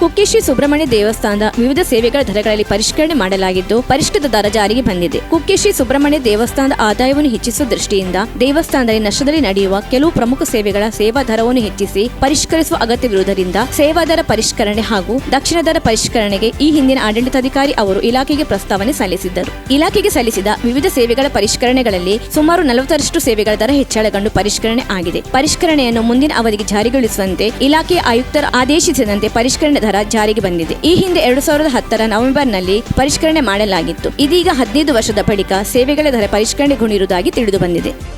ಕುಕ್ಕೆ ಸುಬ್ರಹ್ಮಣ್ಯ ದೇವಸ್ಥಾನದ ವಿವಿಧ ಸೇವೆಗಳ ದರಗಳಲ್ಲಿ ಪರಿಷ್ಕರಣೆ ಮಾಡಲಾಗಿದ್ದು, ಪರಿಷ್ಕೃತ ದರ ಜಾರಿಗೆ ಬಂದಿದೆ. ಕುಕ್ಕೆ ಸುಬ್ರಹ್ಮಣ್ಯ ದೇವಸ್ಥಾನದ ಆದಾಯವನ್ನು ಹೆಚ್ಚಿಸುವ ದೃಷ್ಟಿಯಿಂದ ದೇವಸ್ಥಾನದಲ್ಲಿ ನಷ್ಟದಲ್ಲಿ ನಡೆಯುವ ಕೆಲವು ಪ್ರಮುಖ ಸೇವೆಗಳ ಸೇವಾ ದರವನ್ನು ಹೆಚ್ಚಿಸಿ ಪರಿಷ್ಕರಿಸುವ ಅಗತ್ಯವಿರುವುದರಿಂದ ಸೇವಾ ದರ ಪರಿಷ್ಕರಣೆ ಹಾಗೂ ದಕ್ಷಿಣ ದರ ಪರಿಷ್ಕರಣೆಗೆ ಈ ಹಿಂದಿನ ಆಡಳಿತಾಧಿಕಾರಿ ಅವರು ಇಲಾಖೆಗೆ ಪ್ರಸ್ತಾವನೆ ಸಲ್ಲಿಸಿದ್ದರು. ಇಲಾಖೆಗೆ ಸಲ್ಲಿಸಿದ ವಿವಿಧ ಸೇವೆಗಳ ಪರಿಷ್ಕರಣೆಗಳಲ್ಲಿ ಸುಮಾರು ನಲವತ್ತರಷ್ಟು ಸೇವೆಗಳ ದರ ಹೆಚ್ಚಳಗೊಂಡು ಪರಿಷ್ಕರಣೆ ಆಗಿದೆ. ಪರಿಷ್ಕರಣೆಯನ್ನು ಮುಂದಿನ ಅವಧಿಗೆ ಜಾರಿಗೊಳಿಸುವಂತೆ ಇಲಾಖೆಯ ಆಯುಕ್ತರ ಆದೇಶಿಸಿದಂತೆ ಪರಿಷ್ಕರಣೆ ದರ ಜಾರಿಗೆ ಬಂದಿದೆ. ಈ ಹಿಂದೆ ಎರಡು ಸಾವಿರದ ಹತ್ತರ ನವೆಂಬರ್ನಲ್ಲಿ ಪರಿಷ್ಕರಣೆ ಮಾಡಲಾಗಿತ್ತು. ಇದೀಗ ಹದಿನೈದು ವರ್ಷದ ಬಳಿಕ ಸೇವೆಗಳ ದರ ಪರಿಷ್ಕರಣೆಗೊಂಡಿರುವುದಾಗಿ ತಿಳಿದು ಬಂದಿದೆ.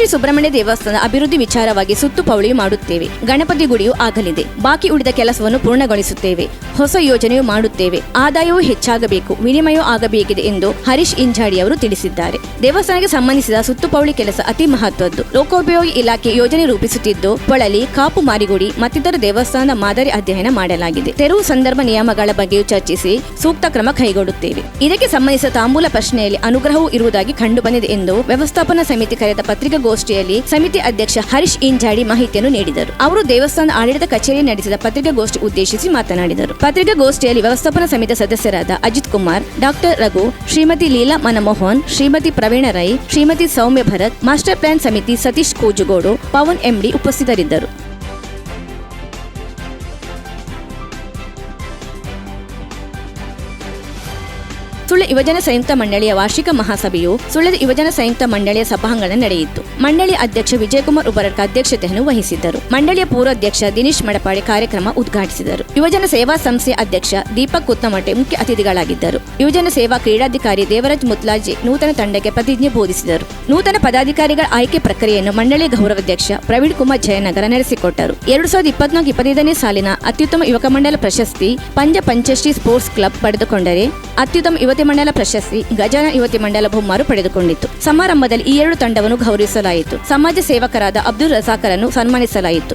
ಶ್ರೀ ಸುಬ್ರಹ್ಮಣ್ಯ ದೇವಸ್ಥಾನ ಅಭಿವೃದ್ಧಿ ವಿಚಾರವಾಗಿ ಸುತ್ತು ಪೌಳಿ ಮಾಡುತ್ತೇವೆ. ಗಣಪತಿ ಗುಡಿಯು ಆಗಲಿದೆ. ಬಾಕಿ ಉಳಿದ ಕೆಲಸವನ್ನು ಪೂರ್ಣಗೊಳಿಸುತ್ತೇವೆ. ಹೊಸ ಯೋಜನೆಯು ಮಾಡುತ್ತೇವೆ. ಆದಾಯವೂ ಹೆಚ್ಚಾಗಬೇಕು. ವಿನಿಮಯವೂ ಆಗಬೇಕಿದೆ ಎಂದು ಹರೀಶ್ ಇಂಜಾಡಿ ಅವರು ತಿಳಿಸಿದ್ದಾರೆ. ದೇವಸ್ಥಾನಕ್ಕೆ ಸಂಬಂಧಿಸಿದ ಸುತ್ತುಪೌಳಿ ಕೆಲಸ ಅತಿ ಮಹತ್ವದ್ದು. ಲೋಕೋಪಯೋಗಿ ಇಲಾಖೆ ಯೋಜನೆ ರೂಪಿಸುತ್ತಿದ್ದು ಪೊಳಲಿ ಕಾಪು ಮಾರಿಗುಡಿ ಮತ್ತಿತರ ದೇವಸ್ಥಾನದ ಮಾದರಿ ಅಧ್ಯಯನ ಮಾಡಲಾಗಿದೆ. ತೆರವು ಸಂದರ್ಭ ನಿಯಮಗಳ ಬಗ್ಗೆಯೂ ಚರ್ಚಿಸಿ ಸೂಕ್ತ ಕ್ರಮ ಕೈಗೊಳ್ಳುತ್ತೇವೆ. ಇದಕ್ಕೆ ಸಂಬಂಧಿಸಿದ ತಾಂಬೂಲ ಪ್ರಶ್ನೆಯಲ್ಲಿ ಅನುಗ್ರಹವೂ ಇರುವುದಾಗಿ ಕಂಡುಬಂದಿದೆ ಎಂದು ವ್ಯವಸ್ಥಾಪನಾ ಸಮಿತಿ ಕರೆದ ಪತ್ರಿಕಾಗೋಷ್ಠಿಯಲ್ಲಿ ಸಮಿತಿ ಅಧ್ಯಕ್ಷ ಹರೀಶ್ ಇಂಜಾಡಿ ಮಾಹಿತಿಯನ್ನು ನೀಡಿದರು. ಅವರು ದೇವಸ್ಥಾನ ಆಡಳಿತ ಕಚೇರಿ ನಡೆಸಿದ ಪತ್ರಿಕಾಗೋಷ್ಠಿ ಉದ್ದೇಶಿಸಿ ಮಾತನಾಡಿದರು. ಪತ್ರಿಕಾಗೋಷ್ಠಿಯಲ್ಲಿ ವ್ಯವಸ್ಥಾಪನಾ ಸಮಿತಿ ಸದಸ್ಯರಾದ Ajith Kumar, doctor Raghu, Shrimati Leela Manmohan, Shrimati Praveena Rai, Shrimati Soumya Bharath, master plan ಸಮಿತಿ ಸತೀಶ್ ಕೂಜುಗೋಡು, ಪವನ್ ಎಂಡಿ ಉಪಸ್ಥಿತರಿದ್ದರು. ಸುಳ್ಯ ಯುವಜನ ಸಂಯುಕ್ತ ಮಂಡಳಿಯ ವಾರ್ಷಿಕ ಮಹಾಸಭೆಯು ಸುಳ್ಳದ ಯುವಜನ ಸಂಯುಕ್ತ ಮಂಡಳಿಯ ಸಭಾಂಗಣ ನಡೆಯಿತು. ಮಂಡಳಿ ಅಧ್ಯಕ್ಷ ವಿಜಯಕುಮಾರ್ ಉಬರಡ್ಕ ಅಧ್ಯಕ್ಷತೆಯನ್ನು ವಹಿಸಿದ್ದರು. ಮಂಡಳಿಯ ಪೂರ್ವಾಧ್ಯಕ್ಷ ದಿನೇಶ್ ಮಡಪಾಡಿ ಕಾರ್ಯಕ್ರಮ ಉದ್ಘಾಟಿಸಿದರು. ಯುವಜನ ಸೇವಾ ಸಂಸ್ಥೆಯ ಅಧ್ಯಕ್ಷ ದೀಪಕ್ ಕುತ್ತಮಟೆ ಮುಖ್ಯ ಅತಿಥಿಗಳಾಗಿದ್ದರು. ಯುವಜನ ಸೇವಾ ಕ್ರೀಡಾಧಿಕಾರಿ ದೇವರಾಜ್ ಮುತ್ಲಾಜಿ ನೂತನ ತಂಡಕ್ಕೆ ಪ್ರತಿಜ್ಞೆ ಬೋಧಿಸಿದರು. ನೂತನ ಪದಾಧಿಕಾರಿಗಳ ಆಯ್ಕೆ ಪ್ರಕ್ರಿಯೆಯನ್ನು ಮಂಡಳಿ ಗೌರವಾಧ್ಯಕ್ಷ ಪ್ರವೀಣ್ ಕುಮಾರ್ ಜಯನಗರ ನಡೆಸಿಕೊಟ್ಟರು. ಎರಡು ಸಾವಿರದ ಇಪ್ಪತ್ನಾಲ್ಕು ಇಪ್ಪತ್ತೈದನೇ ಸಾಲಿನ ಅತ್ಯುತ್ತಮ ಯುವಕ ಮಂಡಲ ಪ್ರಶಸ್ತಿ ಪಂಜ ಪಂಚಶ್ರೀ ಸ್ಪೋರ್ಟ್ಸ್ ಕ್ಲಬ್ ಪಡೆದುಕೊಂಡರೆ ಅತ್ಯುತ್ತಮ ಯುವತಿ ಮಂಡಲ ಪ್ರಶಸ್ತಿ, ಗಜಾನ ಯುವತಿ ಮಂಡಲ ಬಹುಮಾರು ಪಡೆದುಕೊಂಡಿತ್ತು. ಸಮಾರಂಭದಲ್ಲಿ ಈ ಎರಡು ತಂಡವನ್ನು ಗೌರವಿಸಲಾಯಿತು. ಸಮಾಜ ಸೇವಕರಾದ ಅಬ್ದುಲ್ ರಸಾಕರನ್ನು ಸನ್ಮಾನಿಸಲಾಯಿತು.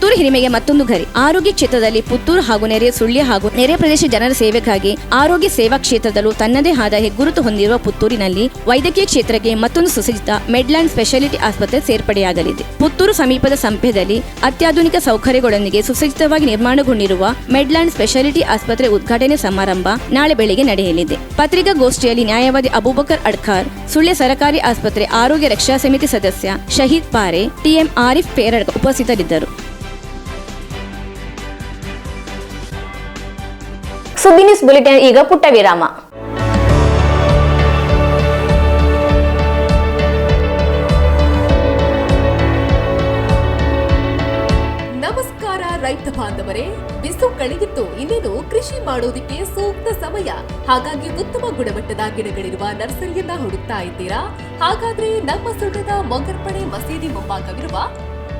ಪುತ್ತೂರು ಹಿರಿಮೆಗೆ ಮತ್ತೊಂದು ಗರಿ. ಆರೋಗ್ಯ ಕ್ಷೇತ್ರದಲ್ಲಿ ಪುತ್ತೂರು ಹಾಗೂ ನೆರೆಯ ಸುಳ್ಯ ಹಾಗೂ ನೆರೆಯ ಪ್ರದೇಶ ಜನರ ಸೇವೆಗಾಗಿ ಆರೋಗ್ಯ ಸೇವಾ ಕ್ಷೇತ್ರದಲ್ಲೂ ತನ್ನದೇ ಆದ ಹೆಗ್ಗುರುತು ಹೊಂದಿರುವ ಪುತ್ತೂರಿನಲ್ಲಿ ವೈದ್ಯಕೀಯ ಕ್ಷೇತ್ರಕ್ಕೆ ಮತ್ತೊಂದು ಸುಸಜ್ಜಿತ ಮೆಡ್ಲ್ಯಾಂಡ್ ಸ್ಪೆಷಾಲಿಟಿ ಆಸ್ಪತ್ರೆ ಸೇರ್ಪಡೆಯಾಗಲಿದೆ. ಪುತ್ತೂರು ಸಮೀಪದ ಸಂಪೆದಲ್ಲಿ ಅತ್ಯಾಧುನಿಕ ಸೌಕರ್ಯಗಳೊಂದಿಗೆ ಸುಸಜ್ಜಿತವಾಗಿ ನಿರ್ಮಾಣಗೊಂಡಿರುವ ಮೆಡ್ಲ್ಯಾಂಡ್ ಸ್ಪೆಷಾಲಿಟಿ ಆಸ್ಪತ್ರೆ ಉದ್ಘಾಟನೆ ಸಮಾರಂಭ ನಾಳೆ ಬೆಳಿಗ್ಗೆ ನಡೆಯಲಿದೆ. ಪತ್ರಿಕಾಗೋಷ್ಠಿಯಲ್ಲಿ ನ್ಯಾಯವಾದಿ ಅಬೂಬಕರ್ ಅಡ್ಕಾರ್ ಸುಳ್ಯ ಸರಕಾರಿ ಆಸ್ಪತ್ರೆ ಆರೋಗ್ಯ ರಕ್ಷಾ ಸಮಿತಿ ಸದಸ್ಯ ಶಹೀದ್ ಪಾರೆ ಟಿಎಂ ಆರಿಫ್ ಪೇರಡ್ ಉಪಸ್ಥಿತರಿದ್ದರು. ಸುದ್ದಿ ನ್ಯೂಸ್ ಬುಲೆಟಿನ್ ಈಗ ಪುಟ್ಟ ವಿರಾಮ ನಮಸ್ಕಾರ ರೈತ ಬಾಂಧವರೇ, ಬಿಸು ಕಳೆದಿತ್ತು ಇನ್ನೇನು ಕೃಷಿ ಮಾಡೋದಿಕ್ಕೆ ಸೂಕ್ತ ಸಮಯ. ಹಾಗಾಗಿ ಉತ್ತಮ ಗುಣಮಟ್ಟದ ಗಿಡಗಳಿರುವ ನರ್ಸರಿಯನ್ನ ಹುಡುಕ್ತಾ ಇದ್ದೀರಾ? ಹಾಗಾದ್ರೆ ನಮ್ಮ ಸುಳ್ಯದ ಮೊಗರ್ಪಣೆ ಮಸೀದಿ ಮುಂಭಾಗವಿರುವ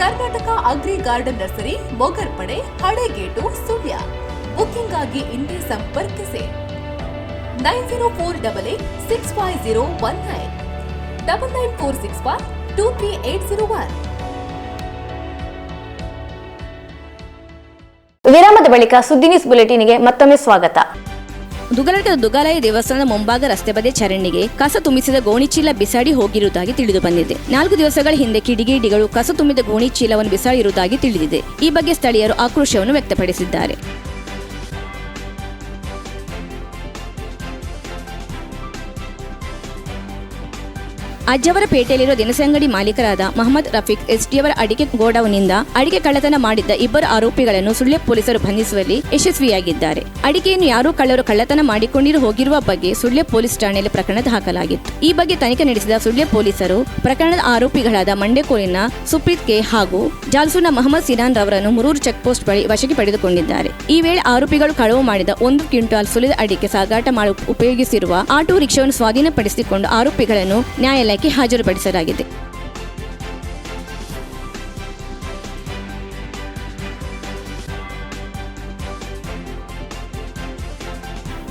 Karnataka agri garden nursery Mogarpade Halegate, Sullia. Booking ಆಗಿ ಇಂದೇ ಸಂಪರ್ಕಿಸಿ. Nine zero four double eight six five zero one nine. Double nine four six five two three eight zero one. ವಿರಾಮದ ಬಳಿಕ ಸುದ್ದಿ ನ್ಯೂಸ್ ಬುಲೆಟಿನ್ಗೆ ಮತ್ತೊಮ್ಮೆ ಸ್ವಾಗತ. ದುಗಲಟದ ದುಗಾಲಯ ದೇವಸ್ಥಾನದ ಮುಂಭಾಗ ರಸ್ತೆ ಬದಿ ಚರಂಡಿಗೆ ಕಸ ತುಂಬಿಸಿದ ಗೋಣಿಚೀಲ ಬಿಸಾಡಿ ಹೋಗಿರುವುದಾಗಿ ತಿಳಿದು ಬಂದಿದೆ. ನಾಲ್ಕು ದಿವಸಗಳ ಹಿಂದೆ ಕಿಡಿಗೇಡಿಗಳು ಕಸ ತುಂಬಿದ ಗೋಣಿ ಚೀಲವನ್ನು ಬಿಸಾಡಿರುವುದಾಗಿ ತಿಳಿದಿದೆ. ಈ ಬಗ್ಗೆ ಸ್ಥಳೀಯರು ಆಕ್ರೋಶವನ್ನು ವ್ಯಕ್ತಪಡಿಸಿದ್ದಾರೆ. ಅಜ್ಜವರ ಪೇಟೆಯಲ್ಲಿರುವ ದಿನಸಂಗಡಿ ಮಾಲೀಕರಾದ ಮಹಮ್ಮದ್ ರಫೀಕ್ ಎಸ್ಟಿಯವರ ಅಡಿಕೆ ಗೋಡೌನ್ನಿಂದ ಅಡಿಕೆ ಕಳ್ಳತನ ಮಾಡಿದ್ದ ಇಬ್ಬರು ಆರೋಪಿಗಳನ್ನು ಸುಳ್ಯ ಪೊಲೀಸರು ಬಂಧಿಸುವಲ್ಲಿ ಯಶಸ್ವಿಯಾಗಿದ್ದಾರೆ. ಅಡಿಕೆಯನ್ನು ಯಾರೋ ಕಳ್ಳರು ಕಳ್ಳತನ ಮಾಡಿಕೊಂಡಿರು ಹೋಗಿರುವ ಬಗ್ಗೆ ಸುಳ್ಯ ಪೊಲೀಸ್ ಠಾಣೆಯಲ್ಲಿ ಪ್ರಕರಣ ದಾಖಲಾಗಿತ್ತು. ಈ ಬಗ್ಗೆ ತನಿಖೆ ನಡೆಸಿದ ಸುಳ್ಯ ಪೊಲೀಸರು ಪ್ರಕರಣದ ಆರೋಪಿಗಳಾದ ಮಂಡ್ಯಕೋಲಿನ ಸುಪ್ರೀತ್ ಕೆ ಹಾಗೂ ಜಾಲ್ಸೂನ ಮಹಮ್ಮದ್ ಸಿನಾನ್ ರವರನ್ನು ಮುರೂರು ಚೆಕ್ ಪೋಸ್ಟ್ ಬಳಿ ವಶಕ್ಕೆ ಪಡೆದುಕೊಂಡಿದ್ದಾರೆ. ಈ ವೇಳೆ ಆರೋಪಿಗಳು ಕಳವು ಮಾಡಿದ ಒಂದು ಕ್ವಿಂಟಾಲ್ ಸುಲಿದ ಅಡಿಕೆ ಸಾಗಾಟ ಮಾಡಲು ಉಪಯೋಗಿಸಿರುವ ಆಟೋ ರಿಕ್ಷಾವನ್ನು ಸ್ವಾಧೀನಪಡಿಸಿಕೊಂಡು ಆರೋಪಿಗಳನ್ನು ನ್ಯಾಯಾಲಯಕ್ಕೆ ಹಾಜರುಪಡಿಸಲಾಗಿದೆ.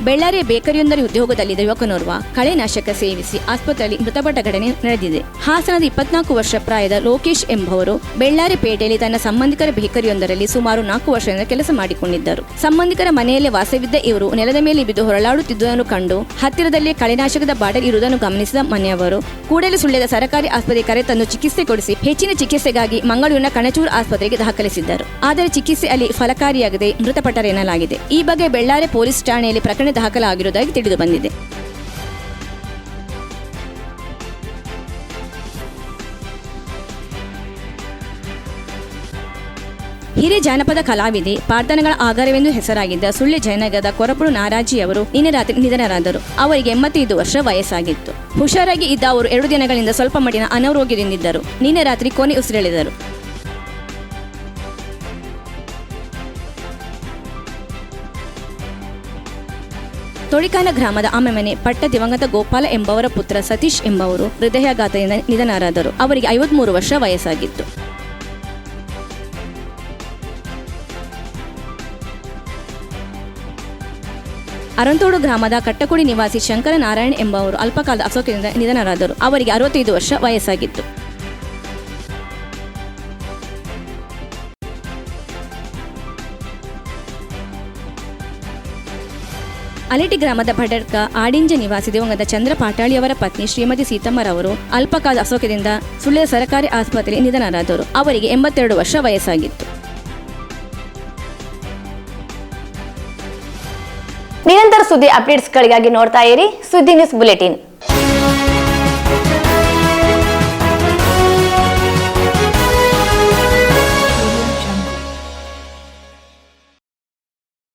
ಬೆಳ್ಳಾರಿಯ ಬೇಕರಿಯೊಂದರ ಉದ್ಯೋಗದಲ್ಲಿದ್ದ ಯುವಕನೋರ್ವ ಕಳೆನಾಶಕ ಸೇವಿಸಿ ಆಸ್ಪತ್ರೆಯಲ್ಲಿ ಮೃತಪಟ್ಟ ಘಟನೆ ನಡೆದಿದೆ. ಹಾಸನದ ಇಪ್ಪತ್ನಾಲ್ಕು ವರ್ಷ ಪ್ರಾಯದ ಲೋಕೇಶ್ ಎಂಬುವರು ಬೆಳ್ಳಾರಿ ಪೇಟೆಯಲ್ಲಿ ತನ್ನ ಸಂಬಂಧಿಕರ ಬೇಕರಿಯೊಂದರಲ್ಲಿ ಸುಮಾರು ನಾಲ್ಕು ವರ್ಷದಿಂದ ಕೆಲಸ ಮಾಡಿಕೊಂಡಿದ್ದರು. ಸಂಬಂಧಿಕರ ಮನೆಯಲ್ಲೇ ವಾಸವಿದ್ದ ಇವರು ನೆಲದ ಮೇಲೆ ಬಿದ್ದು ಹೊರಳಾಡುತ್ತಿದ್ದುದನ್ನು ಕಂಡು ಹತ್ತಿರದಲ್ಲೇ ಕಳೆನಾಶಕದ ಬಾಟಲ್ ಇರುವುದನ್ನು ಗಮನಿಸಿದ ಮನೆಯವರು ಕೂಡಲೇ ಸುಳ್ಯದ ಸರ್ಕಾರಿ ಕರೆ ಕರೆತಂದು ಚಿಕಿತ್ಸೆ ಕೊಡಿಸಿ ಹೆಚ್ಚಿನ ಚಿಕಿತ್ಸೆಗಾಗಿ ಮಂಗಳೂರಿನ ಕಣಚೂರು ಆಸ್ಪತ್ರೆಗೆ ದಾಖಲಿಸಿದ್ದರು. ಆದರೆ ಚಿಕಿತ್ಸೆ ಅಲ್ಲಿ ಫಲಕಾರಿಯಾಗದೆ ಮೃತಪಟ್ಟರೆನ್ನಲಾಗಿದೆ. ಈ ಬಗ್ಗೆ ಬೆಳ್ಳಾರೆ ಪೊಲೀಸ್ ಠಾಣೆಯಲ್ಲಿ ಪ್ರಕರಣ ದಾಖಲಾಗಿರುವುದಾಗಿ ತಿಳಿದು ಬಂದಿದೆ. ಹಿರಿಯ ಜಾನಪದ ಕಲಾವಿದೆ ಪ್ರಾರ್ಥನೆಗಳ ಆಗಾರವೆಂದು ಹೆಸರಾಗಿದ್ದ ಸುಳ್ಯ ಜಯನಗರದ ಕೊರಪುಳು ನಾರಾಜಿ ಅವರು ನಿನ್ನೆ ರಾತ್ರಿ ನಿಧನರಾದರು. ಅವರಿಗೆ ಎಂಬತ್ತೈದು ವರ್ಷ ವಯಸ್ಸಾಗಿತ್ತು. ಹುಷಾರಾಗಿ ಇದ್ದ ಅವರು ಎರಡು ದಿನಗಳಿಂದ ಸ್ವಲ್ಪ ಮಟ್ಟಿನ ಅನಾರೋಗ್ಯದಿಂದಿದ್ದರು. ನಿನ್ನೆ ರಾತ್ರಿ ಕೊನೆ ಉಸಿರೆಳೆದರು. ತೊಳಿಕಾನ ಗ್ರಾಮದ ಆಮೆಮನೆ ಪಟ್ಟ ದಿವಂಗತ ಗೋಪಾಲ ಎಂಬವರ ಪುತ್ರ ಸತೀಶ್ ಎಂಬವರು ಹೃದಯಾಘಾತದಿಂದ ನಿಧನರಾದರು. ಅವರಿಗೆ ಐವತ್ಮೂರು ವರ್ಷ ವಯಸ್ಸಾಗಿತ್ತು. ಅರಂತೋಡು ಗ್ರಾಮದ ಕಟ್ಟಕುಡಿ ನಿವಾಸಿ ಶಂಕರ ನಾರಾಯಣ್ ಎಂಬವರು ಅಲ್ಪಕಾಲದ ಅಸೋಕದಿಂದ ನಿಧನರಾದರು. ಅವರಿಗೆ ಅರವತ್ತೈದು ವರ್ಷ ವಯಸ್ಸಾಗಿತ್ತು. ಅಲೇಟಿ ಗ್ರಾಮದ ಭಡರ್ಕ ಆಡಿಂಜ ನಿವಾಸಿ ದಿವಂಗತ ಚಂದ್ರ ಪಾಟಾಳಿಯವರ ಪತ್ನಿ ಶ್ರೀಮತಿ ಸೀತಮ್ಮರವರು ಅಲ್ಪಕಾಲ ಅಸೋಕದಿಂದ ಸುಳ್ಳಿಯ ಸರ್ಕಾರಿ ಆಸ್ಪತ್ರೆಯಲ್ಲಿ ನಿಧನರಾದರು. ಅವರಿಗೆ ಎಂಬತ್ತೆರಡು ವರ್ಷ ವಯಸ್ಸಾಗಿತ್ತು. ನಿರಂತರ ಸುದ್ದಿ ಅಪ್ಡೇಟ್ಸ್ಗಳಿಗಾಗಿ ನೋಡ್ತಾ ಇರಿ ಸುದ್ದಿ ನ್ಯೂಸ್ ಬುಲೆಟಿನ್.